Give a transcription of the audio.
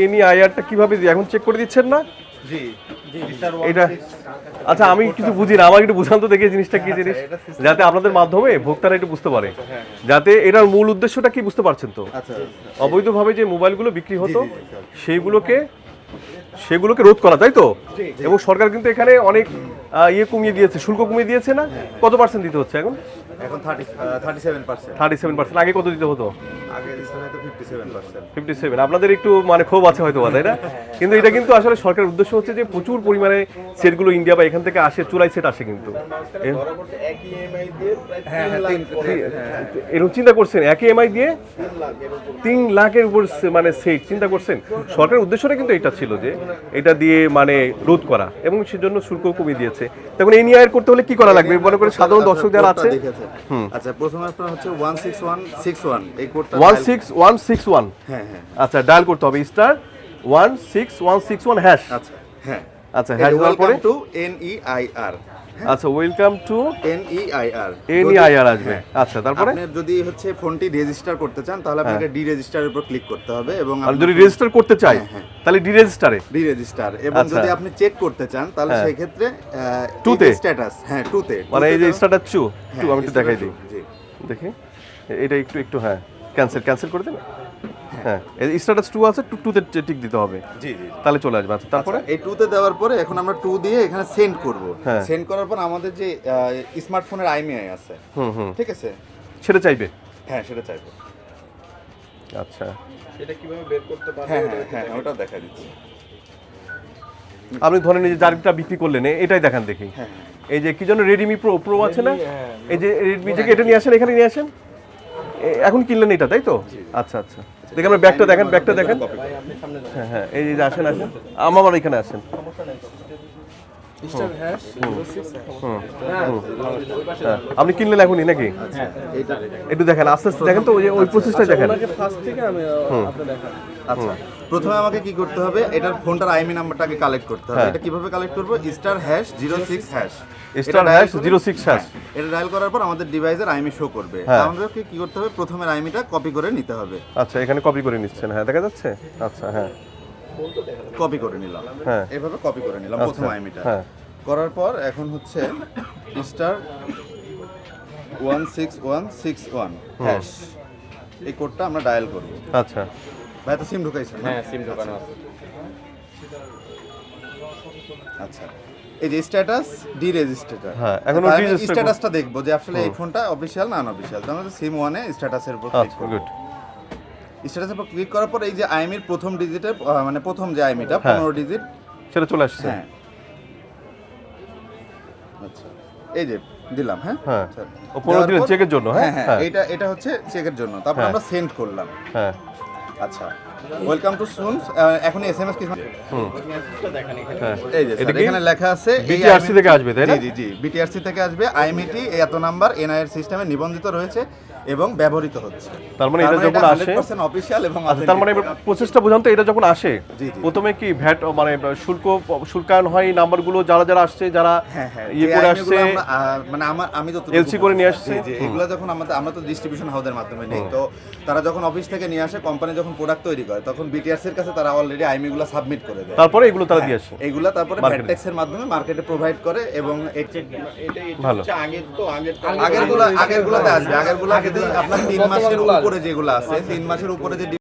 Any আইআরটা কীভাবে এখন check করে দিচ্ছেন না? জি এটা আচ্ছা আমি কিছু বুঝি না আমার একটু বুঝান তো দেখে জিনিসটা কি জিনিস? যাতে আপনাদের মাধ্যমে ভোক্তারা একটু বুঝতে পারে। যাতে এটার মূল উদ্দেশ্যটা কি বুঝতে পারছেন তো? আচ্ছা অবৈধভাবে যে মোবাইলগুলো বিক্রি হতো সেইগুলোকে সেগুলোকে রোধ করা তাই তো? এবং সরকার কিন্তু এখানে অনেক ইয়ে কমিয়ে দিয়েছে শুল্ক কমিয়ে দিয়েছে না? কত পার্সেন্ট দিতে হচ্ছে এখন? এখন thirty thirty seven percent thirty seven percent আগে কত দিতে হতো? আপনাদের একটু মানে ক্ষোভ আছে হয়তো তাই না? কিন্তু এটা কিন্তু আসলে সরকারের উদ্দেশ্য হচ্ছে যে প্রচুর পরিমাণে সেটগুলো ইন্ডিয়া বা এখান থেকে আসে চুলাই সেট আসে কিন্তু। এ- এরকম চিন্তা করছেন? একই এমআই দিয়ে তিন লাখের উপর মানে সেট চিন্তা করছেন? সরকারের উদ্দেশ্যটা কিন্তু এটা ছিল যে এটা দিয়ে মানে রোধ করা এবং সেজন্য শুল্ক কমিয়ে দিয়েছে। তখন এই নিয়ে আয়ের করতে হলে কি করা লাগবে? মনে করে সাধারণ দর্শক যারা আছে আচ্ছা প্রথমে আপনার হচ্ছে one six one six one এই কোডটা one six one six one হ্যাঁ হ্যাঁ। আচ্ছা ডায়াল করতে হবে star one six one six one hash আচ্ছা হ্যাঁ। আচ্ছা হ্যাশ দেওয়ার পরে? To N E I R আচ্ছা welcome to N E I R N IR আসবে। আচ্ছা তারপরে? আপনি যদি হচ্ছে ফোনটি রেজিস্টার করতে চান তাহলে আপনাকে ডি রেজিস্টারের উপর ক্লিক করতে হবে এবং যদি রেজিস্টার করতে চাই হ্যাঁ, হ্যাঁ। তাহলে ডি রেজিস্টারে ডি রেজিস্টার এবং আচ্ছা। যদি আপনি চেক করতে চান তাহলে হ্যাঁ। সেই ক্ষেত্রে Two তে? স্ট্যাটাস হ্যাঁ টু তে। মানে এই যে চু হ্যাঁ, টু আমি একটু দেখাই দিই। দেখি। এটা একটু একটু হ্যাঁ। ক্যান্সেল ক্যান্সেল করে দেন হ্যাঁ। স্ট্যাটাস টু আছে টু টুতে টিক দিতে হবে। জি জি তাহলে চলে আসবে। আচ্ছা তারপরে? এই টুতে দেওয়ার পরে এখন আমরা টু দিয়ে এখানে সেন্ড করব। হ্যাঁ। সেন্ড করার পর আমাদের যে স্মার্টফোনের আইমিআই আছে। হুম হুম। ঠিক আছে? সেটা চাইবে? হ্যাঁ সেটা চাইব। আচ্ছা। হ্যাঁ হ্যাঁ হ্যাঁ ওটা দেখা দিচ্ছি। আপনি ধরেন এই যে যারটা বিক্রি করলেন এটাই দেখান দেখি। হ্যাঁ এই যে কি জন্য রেডমি প্রো প্রো আছে না? এই যে রেডমি থেকে এটা নিয়ে আসেন এখানে নিয়ে আসেন? এখন কিনলেন এটা তাই তো? আচ্ছা আচ্ছা। দেখেন আমার ব্যাগটা দেখেন ব্যাগটা দেখেন। হ্যাঁ হ্যাঁ এই যে আসেন আসেন। আমার এখানে আসেন। হ্যাঁ, আপনি কিনলেন এখনই নাকি? এইটা। একটু দেখেন আস্তে আস্তে দেখেন তো ওই ওই প্রসেসটা দেখেন। আচ্ছা। প্রথমে আমাকে কি করতে হবে এটার ফোনটার আইমি নাম্বারটাকে কালেক্ট করতে হবে। হ্যাঁ। এটা কীভাবে কালেক্ট করব? Star hash zero six hash star hash zero six hash এটা ডায়াল করার পর আমাদের ডিভাইসের আইমি শো করবে। হ্যাঁ। আমাদেরকে কি করতে হবে? প্রথমের আইমিটা কপি করে নিতে হবে। আচ্ছা এখানে কপি করে নিচ্ছেন। হ্যাঁ দেখা যাচ্ছে? আচ্ছা হ্যাঁ। কপি করে নিলাম। হ্যাঁ। এভাবে কপি করে নিলাম প্রথম আইমিটা। হ্যাঁ। করার পর এখন হচ্ছে star one six one six one hash এই কোডটা আমরা ডায়াল করব। আচ্ছা। ভাই তো সিম ঢুকাইছেন না? হ্যাঁ সিম ঢোকানো আছে। আচ্ছা। এই যে স্ট্যাটাস ডি রেজিস্টার হ্যাঁ, এখন স্ট্যাটাসটা দেখব যে আসলে এই ফোনটা অফিসিয়াল না আনঅফিসিয়াল তো আমরা সিম ওয়ানে স্ট্যাটাসের উপর ক্লিক আচ্ছা করব। গুড স্ট্যাটাসের উপর ক্লিক করার পর এই যে আইমির প্রথম ডিজিটে মানে প্রথম যে আইমিটা হ্যাঁ। পনেরো ডিজিট সেটা চলে আসছে হ্যাঁ আচ্ছা এই যে দিলাম হ্যাঁ হ্যাঁ। আচ্ছা। ও পনেরো দিনের চেকের জন্য, হ্যাঁ? হ্যাঁ হ্যাঁ। হ্যাঁ এটা এটা হচ্ছে চেকের জন্য তারপর। আমরা সেন্ড করলাম হ্যাঁ আচ্ছা ওয়েলকাম টু সুন এখন এসএমএস কি এই যে এখানে লেখা আছে IMEI থেকে আসবে, তাই না? জি জি জি বিটিআরসি থেকে আসবে আইএমইটি এত নাম্বার এনআইআর সিস্টেমে নিবন্ধিত রয়েছে এবং ব্যবহৃত হচ্ছে। তার মানে এটা যখন আসে 100% অফিশিয়াল এবং আচ্ছা তার মানে প্রসেসটা বোঝান তো এটা যখন আসে। প্রথমে কি ভ্যাট মানে শুল্ক শুল্কায়ন হয় এই নাম্বারগুলো যারা যারা আসছে যারা হ্যাঁ হ্যাঁ ইয়ে করে আসছে? মানে আমার আমি যত LC করে নিয়ে আসছে? এগুলো যখন আমাদের আমরা তো ডিস্ট্রিবিউশন হাউসের মাধ্যমে নেই। তো তারা যখন অফিস থেকে নিয়ে আসে কোম্পানি যখন প্রোডাক্ট তৈরি করে তখন বিটিআরসি এর কাছে তারা অলরেডি আইএমই গুলো সাবমিট করে দেয়। তারপরে এগুলো তারা দিয়ে আসে। এগুলো তারপরে এ। ভ্যাটটেক্স এর মাধ্যমে মার্কেটে প্রোভাইড করে এবং এই ভালো। আগেরগুলো আগের গুলোতে আসবে আগেরগুলো যদি আপনার তিন মাসের উপরে যেগুলো আছে তিন মাসের উপরে যে